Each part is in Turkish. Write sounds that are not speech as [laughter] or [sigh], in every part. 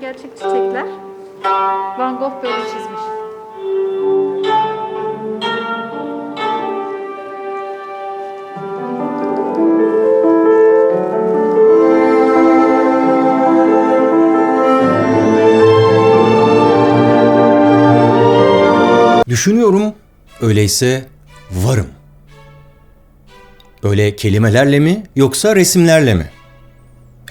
gerçek çiçekler. Van Gogh böyle çizmiş. Düşünüyorum, öyleyse varım. Böyle kelimelerle mi yoksa resimlerle mi?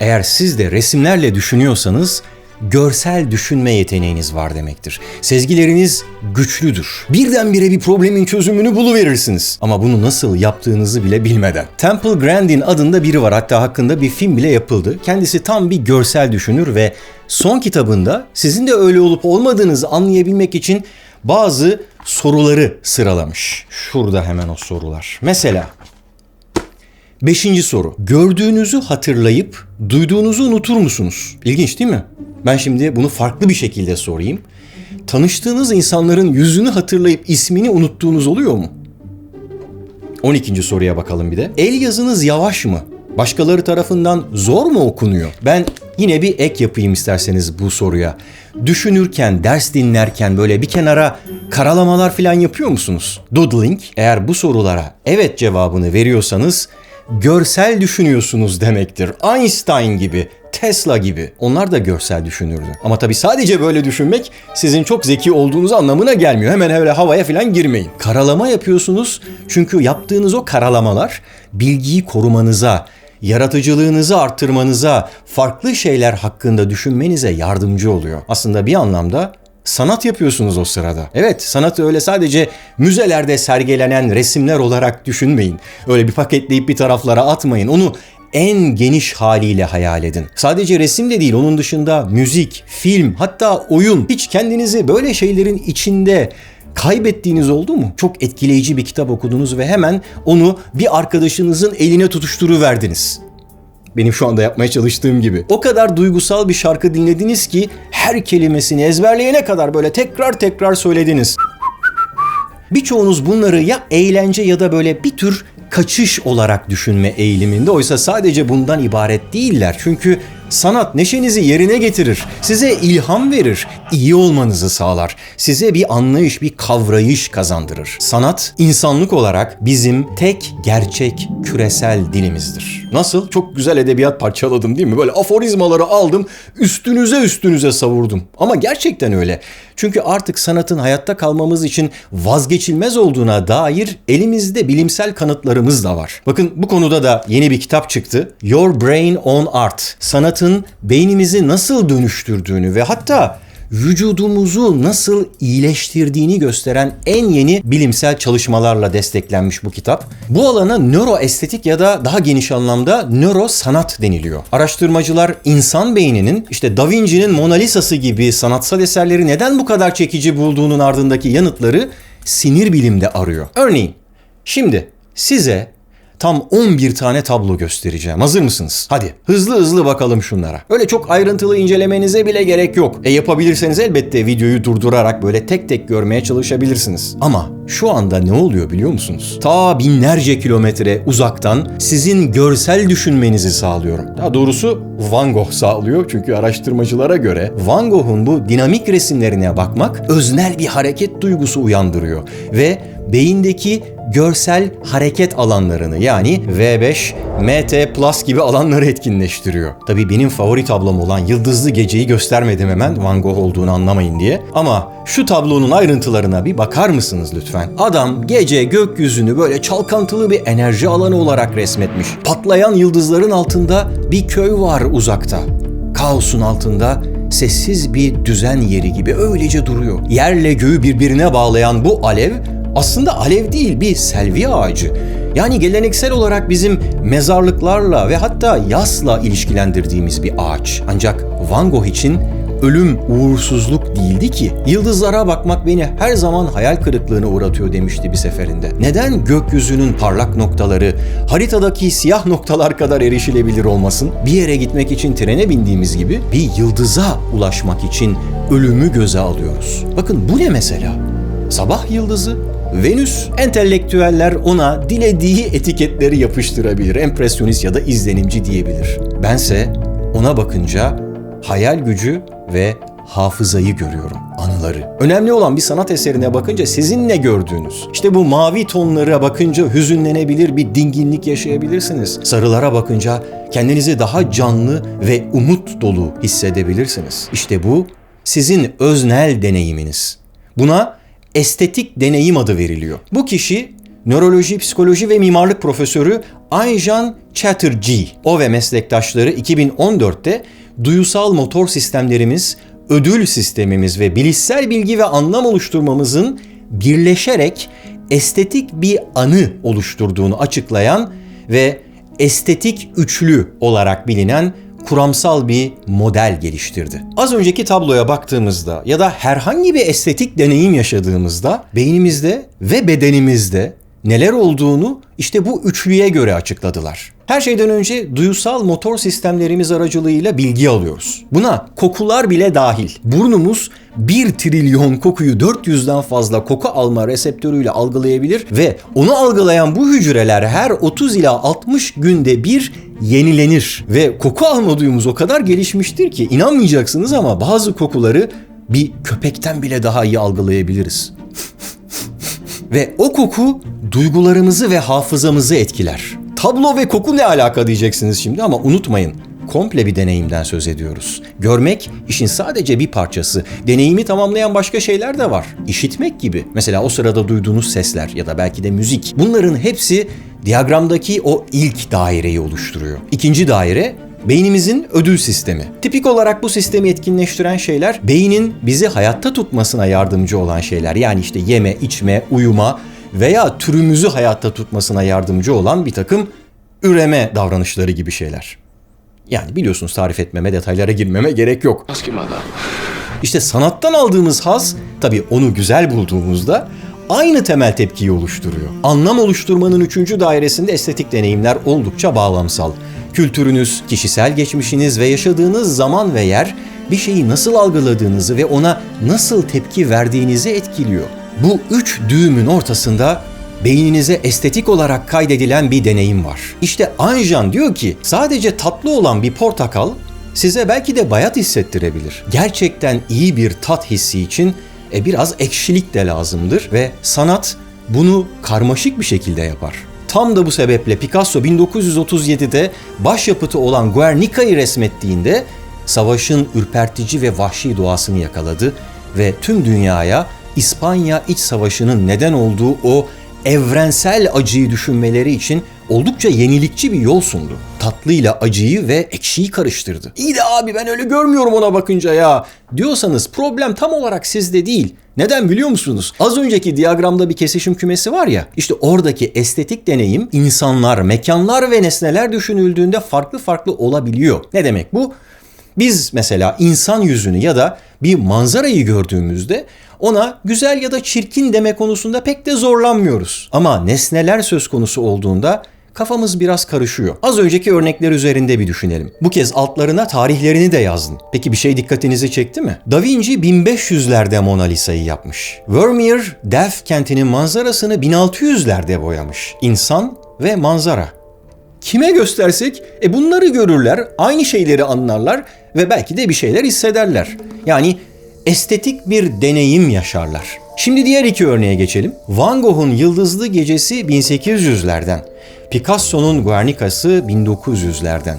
Eğer siz de resimlerle düşünüyorsanız görsel düşünme yeteneğiniz var demektir. Sezgileriniz güçlüdür. Birdenbire bir problemin çözümünü buluverirsiniz. Ama bunu nasıl yaptığınızı bile bilmeden. Temple Grandin adında biri var hatta hakkında bir film bile yapıldı. Kendisi tam bir görsel düşünür ve son kitabında sizin de öyle olup olmadığınızı anlayabilmek için bazı soruları sıralamış. Şurada hemen o sorular. Mesela Beşinci soru. Gördüğünüzü hatırlayıp duyduğunuzu unutur musunuz? İlginç değil mi? Ben şimdi bunu farklı bir şekilde sorayım. Tanıştığınız insanların yüzünü hatırlayıp ismini unuttuğunuz oluyor mu? 12. soruya bakalım bir de. El yazınız yavaş mı? Başkaları tarafından zor mu okunuyor? Ben yine bir ek yapayım isterseniz bu soruya. Düşünürken, ders dinlerken böyle bir kenara karalamalar falan yapıyor musunuz? Doodling. Eğer bu sorulara evet cevabını veriyorsanız görsel düşünüyorsunuz demektir. Einstein gibi, Tesla gibi. Onlar da görsel düşünürdü. Ama tabii sadece böyle düşünmek sizin çok zeki olduğunuz anlamına gelmiyor. Hemen öyle havaya falan girmeyin. Karalama yapıyorsunuz çünkü yaptığınız o karalamalar bilgiyi korumanıza, yaratıcılığınızı arttırmanıza, farklı şeyler hakkında düşünmenize yardımcı oluyor. Aslında bir anlamda sanat yapıyorsunuz o sırada. Evet, sanatı öyle sadece müzelerde sergilenen resimler olarak düşünmeyin. Öyle bir paketleyip bir taraflara atmayın. Onu en geniş haliyle hayal edin. Sadece resim de değil, onun dışında müzik, film, hatta oyun. Hiç kendinizi böyle şeylerin içinde kaybettiğiniz oldu mu? Çok etkileyici bir kitap okudunuz ve hemen onu bir arkadaşınızın eline tutuşturuverdiniz. Benim şu anda yapmaya çalıştığım gibi. O kadar duygusal bir şarkı dinlediniz ki her kelimesini ezberleyene kadar böyle tekrar tekrar söylediniz. Birçoğunuz bunları ya eğlence ya da böyle bir tür kaçış olarak düşünme eğiliminde. Oysa sadece bundan ibaret değiller. Çünkü sanat neşenizi yerine getirir. Size ilham verir. iyi olmanızı sağlar. Size bir anlayış, bir kavrayış kazandırır. Sanat insanlık olarak bizim tek gerçek küresel dilimizdir. Nasıl? Çok güzel edebiyat parçaladım değil mi? Böyle aforizmaları aldım, üstünüze üstünüze savurdum. Ama gerçekten öyle. Çünkü artık sanatın hayatta kalmamız için vazgeçilmez olduğuna dair elimizde bilimsel kanıtlarımız da var. Bakın bu konuda da yeni bir kitap çıktı. Your Brain on Art. Sanatın beynimizi nasıl dönüştürdüğünü ve hatta vücudumuzu nasıl iyileştirdiğini gösteren en yeni bilimsel çalışmalarla desteklenmiş bu kitap. Bu alana nöroestetik ya da daha geniş anlamda nöro sanat deniliyor. Araştırmacılar insan beyninin işte Da Vinci'nin Mona Lisa'sı gibi sanatsal eserleri neden bu kadar çekici bulduğunun ardındaki yanıtları sinir bilimde arıyor. Örneğin şimdi size tam 11 tane tablo göstereceğim. Hazır mısınız? Hadi hızlı hızlı bakalım şunlara. Öyle çok ayrıntılı incelemenize bile gerek yok. E yapabilirseniz elbette videoyu durdurarak böyle tek tek görmeye çalışabilirsiniz. Ama şu anda ne oluyor biliyor musunuz? Ta binlerce kilometre uzaktan sizin görsel düşünmenizi sağlıyorum. Daha doğrusu Van Gogh sağlıyor çünkü araştırmacılara göre Van Gogh'un bu dinamik resimlerine bakmak öznel bir hareket duygusu uyandırıyor ve beyindeki görsel hareket alanlarını yani V5, MT Plus gibi alanları etkinleştiriyor. Tabii benim favori tablom olan Yıldızlı Gece'yi göstermedim hemen Van Gogh olduğunu anlamayın diye. Ama şu tablonun ayrıntılarına bir bakar mısınız lütfen? Adam gece gökyüzünü böyle çalkantılı bir enerji alanı olarak resmetmiş. Patlayan yıldızların altında bir köy var uzakta. Kaosun altında sessiz bir düzen yeri gibi öylece duruyor. Yerle göğü birbirine bağlayan bu alev aslında alev değil bir selvi ağacı. Yani geleneksel olarak bizim mezarlıklarla ve hatta yasla ilişkilendirdiğimiz bir ağaç. Ancak Van Gogh için ölüm uğursuzluk değildi ki. Yıldızlara bakmak beni her zaman hayal kırıklığına uğratıyor demişti bir seferinde. Neden gökyüzünün parlak noktaları haritadaki siyah noktalar kadar erişilebilir olmasın? Bir yere gitmek için trene bindiğimiz gibi bir yıldıza ulaşmak için ölümü göze alıyoruz. Bakın bu ne mesela? Sabah yıldızı, Venüs, entelektüeller ona dilediği etiketleri yapıştırabilir. Empresyonist ya da izlenimci diyebilir. Bense ona bakınca hayal gücü ve hafızayı görüyorum, anıları. Önemli olan bir sanat eserine bakınca sizin ne gördüğünüz. İşte bu mavi tonlara bakınca hüzünlenebilir, bir dinginlik yaşayabilirsiniz. Sarılara bakınca kendinizi daha canlı ve umut dolu hissedebilirsiniz. İşte bu sizin öznel deneyiminiz. Buna estetik deneyim adı veriliyor. Bu kişi nöroloji, psikoloji ve mimarlık profesörü Ayjan Chatterjee. O ve meslektaşları 2014'te duyusal motor sistemlerimiz, ödül sistemimiz ve bilişsel bilgi ve anlam oluşturmamızın birleşerek estetik bir anı oluşturduğunu açıklayan ve estetik üçlü olarak bilinen kuramsal bir model geliştirdi. Az önceki tabloya baktığımızda ya da herhangi bir estetik deneyim yaşadığımızda beynimizde ve bedenimizde neler olduğunu işte bu üçlüye göre açıkladılar. Her şeyden önce duyusal motor sistemlerimiz aracılığıyla bilgi alıyoruz. Buna kokular bile dahil. Burnumuz 1 trilyon kokuyu 400'den fazla koku alma reseptörüyle algılayabilir ve onu algılayan bu hücreler her 30 ila 60 günde bir yenilenir. Ve koku alma duyumuz o kadar gelişmiştir ki inanmayacaksınız ama bazı kokuları bir köpekten bile daha iyi algılayabiliriz. [laughs] Ve o koku duygularımızı ve hafızamızı etkiler. Tablo ve koku ne alaka diyeceksiniz şimdi ama unutmayın. Komple bir deneyimden söz ediyoruz. Görmek işin sadece bir parçası. Deneyimi tamamlayan başka şeyler de var. İşitmek gibi. Mesela o sırada duyduğunuz sesler ya da belki de müzik. Bunların hepsi diyagramdaki o ilk daireyi oluşturuyor. İkinci daire beynimizin ödül sistemi. Tipik olarak bu sistemi etkinleştiren şeyler beynin bizi hayatta tutmasına yardımcı olan şeyler. Yani işte yeme, içme, uyuma veya türümüzü hayatta tutmasına yardımcı olan bir takım üreme davranışları gibi şeyler. Yani biliyorsunuz tarif etmeme, detaylara girmeme gerek yok. İşte sanattan aldığımız haz, tabii onu güzel bulduğumuzda aynı temel tepkiyi oluşturuyor. Anlam oluşturmanın üçüncü dairesinde estetik deneyimler oldukça bağlamsal. Kültürünüz, kişisel geçmişiniz ve yaşadığınız zaman ve yer bir şeyi nasıl algıladığınızı ve ona nasıl tepki verdiğinizi etkiliyor. Bu üç düğümün ortasında beyninize estetik olarak kaydedilen bir deneyim var. İşte Anjan diyor ki sadece tatlı olan bir portakal size belki de bayat hissettirebilir. Gerçekten iyi bir tat hissi için e, biraz ekşilik de lazımdır ve sanat bunu karmaşık bir şekilde yapar. Tam da bu sebeple Picasso 1937'de başyapıtı olan Guernica'yı resmettiğinde savaşın ürpertici ve vahşi doğasını yakaladı ve tüm dünyaya İspanya İç Savaşı'nın neden olduğu o evrensel acıyı düşünmeleri için oldukça yenilikçi bir yol sundu. Tatlıyla acıyı ve ekşiyi karıştırdı. İyi de abi ben öyle görmüyorum ona bakınca ya diyorsanız problem tam olarak sizde değil. Neden biliyor musunuz? Az önceki diyagramda bir kesişim kümesi var ya. İşte oradaki estetik deneyim insanlar, mekanlar ve nesneler düşünüldüğünde farklı farklı olabiliyor. Ne demek bu? Biz mesela insan yüzünü ya da bir manzarayı gördüğümüzde ona güzel ya da çirkin deme konusunda pek de zorlanmıyoruz. Ama nesneler söz konusu olduğunda kafamız biraz karışıyor. Az önceki örnekler üzerinde bir düşünelim. Bu kez altlarına tarihlerini de yazdım. Peki bir şey dikkatinizi çekti mi? Da Vinci 1500'lerde Mona Lisa'yı yapmış. Vermeer, Delft kentinin manzarasını 1600'lerde boyamış. İnsan ve manzara. Kime göstersek e bunları görürler, aynı şeyleri anlarlar ve belki de bir şeyler hissederler. Yani estetik bir deneyim yaşarlar. Şimdi diğer iki örneğe geçelim. Van Gogh'un Yıldızlı Gecesi 1800'lerden. Picasso'nun Guernica'sı 1900'lerden.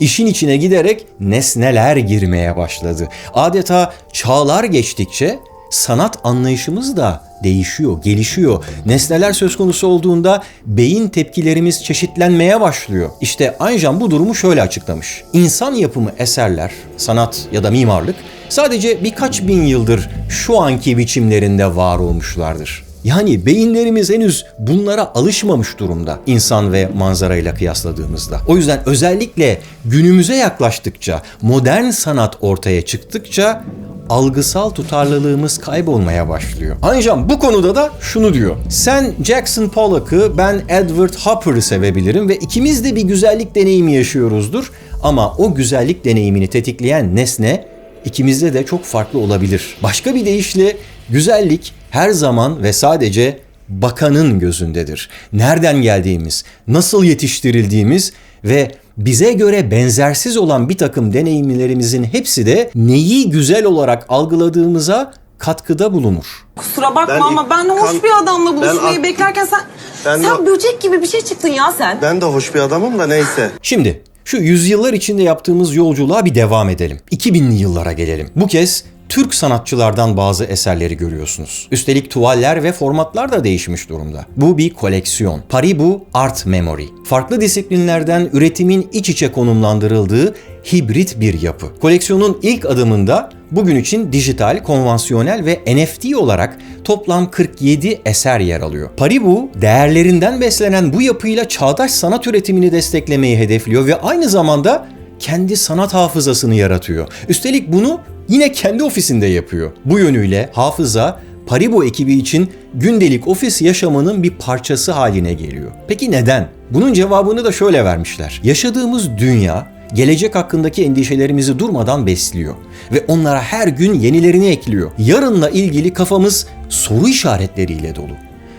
İşin içine giderek nesneler girmeye başladı. Adeta çağlar geçtikçe sanat anlayışımız da değişiyor, gelişiyor. Nesneler söz konusu olduğunda beyin tepkilerimiz çeşitlenmeye başlıyor. İşte Einstein bu durumu şöyle açıklamış. İnsan yapımı eserler, sanat ya da mimarlık sadece birkaç bin yıldır şu anki biçimlerinde var olmuşlardır. Yani beyinlerimiz henüz bunlara alışmamış durumda insan ve manzarayla kıyasladığımızda. O yüzden özellikle günümüze yaklaştıkça, modern sanat ortaya çıktıkça algısal tutarlılığımız kaybolmaya başlıyor. Ancak bu konuda da şunu diyor. Sen Jackson Pollock'ı, ben Edward Hopper'ı sevebilirim ve ikimiz de bir güzellik deneyimi yaşıyoruzdur. Ama o güzellik deneyimini tetikleyen nesne ikimizde de çok farklı olabilir. Başka bir deyişle güzellik her zaman ve sadece bakanın gözündedir. Nereden geldiğimiz, nasıl yetiştirildiğimiz ve bize göre benzersiz olan bir takım deneyimlerimizin hepsi de neyi güzel olarak algıladığımıza katkıda bulunur. Kusura bakma Ben- ama ben hoş kan- bir adamla buluşmayı Ben- beklerken sen... Ben sen de- böcek gibi bir şey çıktın ya sen. Ben de hoş bir adamım da neyse. Şimdi şu yüzyıllar içinde yaptığımız yolculuğa bir devam edelim. 2000'li yıllara gelelim. Bu kez Türk sanatçılardan bazı eserleri görüyorsunuz. Üstelik tuvaller ve formatlar da değişmiş durumda. Bu bir koleksiyon. Paribu Art Memory. Farklı disiplinlerden üretimin iç içe konumlandırıldığı hibrit bir yapı. Koleksiyonun ilk adımında bugün için dijital, konvansiyonel ve NFT olarak toplam 47 eser yer alıyor. Paribu, değerlerinden beslenen bu yapıyla çağdaş sanat üretimini desteklemeyi hedefliyor ve aynı zamanda kendi sanat hafızasını yaratıyor. Üstelik bunu yine kendi ofisinde yapıyor. Bu yönüyle hafıza Paribu ekibi için gündelik ofis yaşamının bir parçası haline geliyor. Peki neden? Bunun cevabını da şöyle vermişler. Yaşadığımız dünya gelecek hakkındaki endişelerimizi durmadan besliyor ve onlara her gün yenilerini ekliyor. Yarınla ilgili kafamız soru işaretleriyle dolu.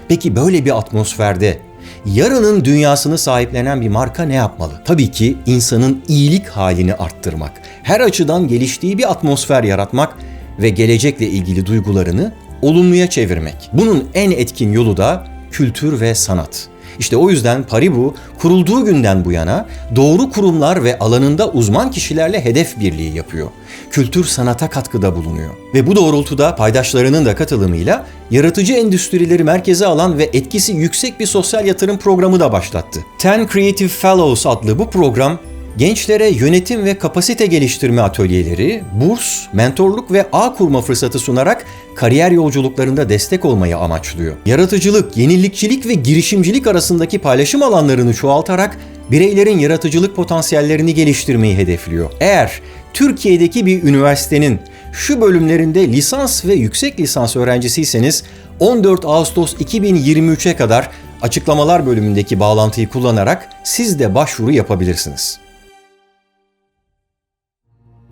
Peki böyle bir atmosferde yarının dünyasını sahiplenen bir marka ne yapmalı? Tabii ki insanın iyilik halini arttırmak, her açıdan geliştiği bir atmosfer yaratmak ve gelecekle ilgili duygularını olumluya çevirmek. Bunun en etkin yolu da kültür ve sanat. İşte o yüzden Paribu kurulduğu günden bu yana doğru kurumlar ve alanında uzman kişilerle hedef birliği yapıyor. Kültür sanata katkıda bulunuyor. Ve bu doğrultuda paydaşlarının da katılımıyla yaratıcı endüstrileri merkeze alan ve etkisi yüksek bir sosyal yatırım programı da başlattı. Ten Creative Fellows adlı bu program gençlere yönetim ve kapasite geliştirme atölyeleri, burs, mentorluk ve ağ kurma fırsatı sunarak kariyer yolculuklarında destek olmayı amaçlıyor. Yaratıcılık, yenilikçilik ve girişimcilik arasındaki paylaşım alanlarını çoğaltarak bireylerin yaratıcılık potansiyellerini geliştirmeyi hedefliyor. Eğer Türkiye'deki bir üniversitenin şu bölümlerinde lisans ve yüksek lisans öğrencisiyseniz 14 Ağustos 2023'e kadar açıklamalar bölümündeki bağlantıyı kullanarak siz de başvuru yapabilirsiniz.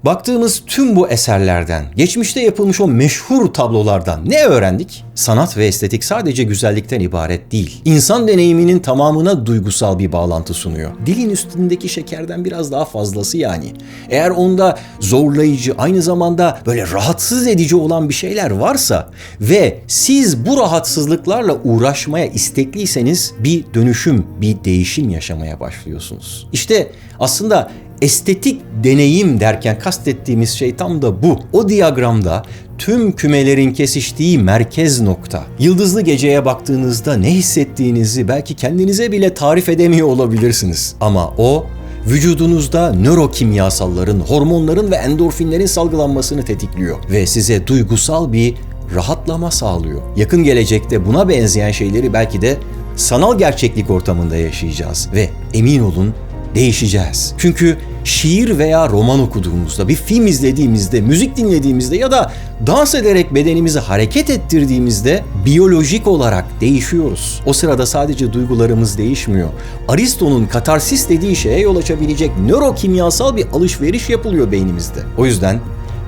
Baktığımız tüm bu eserlerden, geçmişte yapılmış o meşhur tablolardan ne öğrendik? Sanat ve estetik sadece güzellikten ibaret değil. İnsan deneyiminin tamamına duygusal bir bağlantı sunuyor. Dilin üstündeki şekerden biraz daha fazlası yani. Eğer onda zorlayıcı, aynı zamanda böyle rahatsız edici olan bir şeyler varsa ve siz bu rahatsızlıklarla uğraşmaya istekliyseniz bir dönüşüm, bir değişim yaşamaya başlıyorsunuz. İşte aslında estetik deneyim derken kastettiğimiz şey tam da bu. O diyagramda tüm kümelerin kesiştiği merkez nokta. Yıldızlı geceye baktığınızda ne hissettiğinizi belki kendinize bile tarif edemiyor olabilirsiniz. Ama o vücudunuzda nörokimyasalların, hormonların ve endorfinlerin salgılanmasını tetikliyor ve size duygusal bir rahatlama sağlıyor. Yakın gelecekte buna benzeyen şeyleri belki de sanal gerçeklik ortamında yaşayacağız ve emin olun değişeceğiz. Çünkü şiir veya roman okuduğumuzda, bir film izlediğimizde, müzik dinlediğimizde ya da dans ederek bedenimizi hareket ettirdiğimizde biyolojik olarak değişiyoruz. O sırada sadece duygularımız değişmiyor. Aristo'nun katarsis dediği şeye yol açabilecek nörokimyasal bir alışveriş yapılıyor beynimizde. O yüzden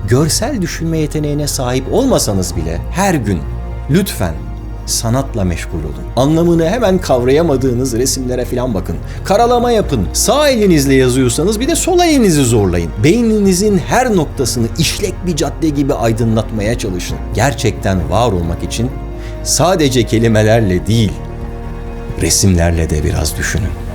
görsel düşünme yeteneğine sahip olmasanız bile her gün lütfen sanatla meşgul olun. Anlamını hemen kavrayamadığınız resimlere falan bakın. Karalama yapın. Sağ elinizle yazıyorsanız bir de sol elinizi zorlayın. Beyninizin her noktasını işlek bir cadde gibi aydınlatmaya çalışın. Gerçekten var olmak için sadece kelimelerle değil, resimlerle de biraz düşünün.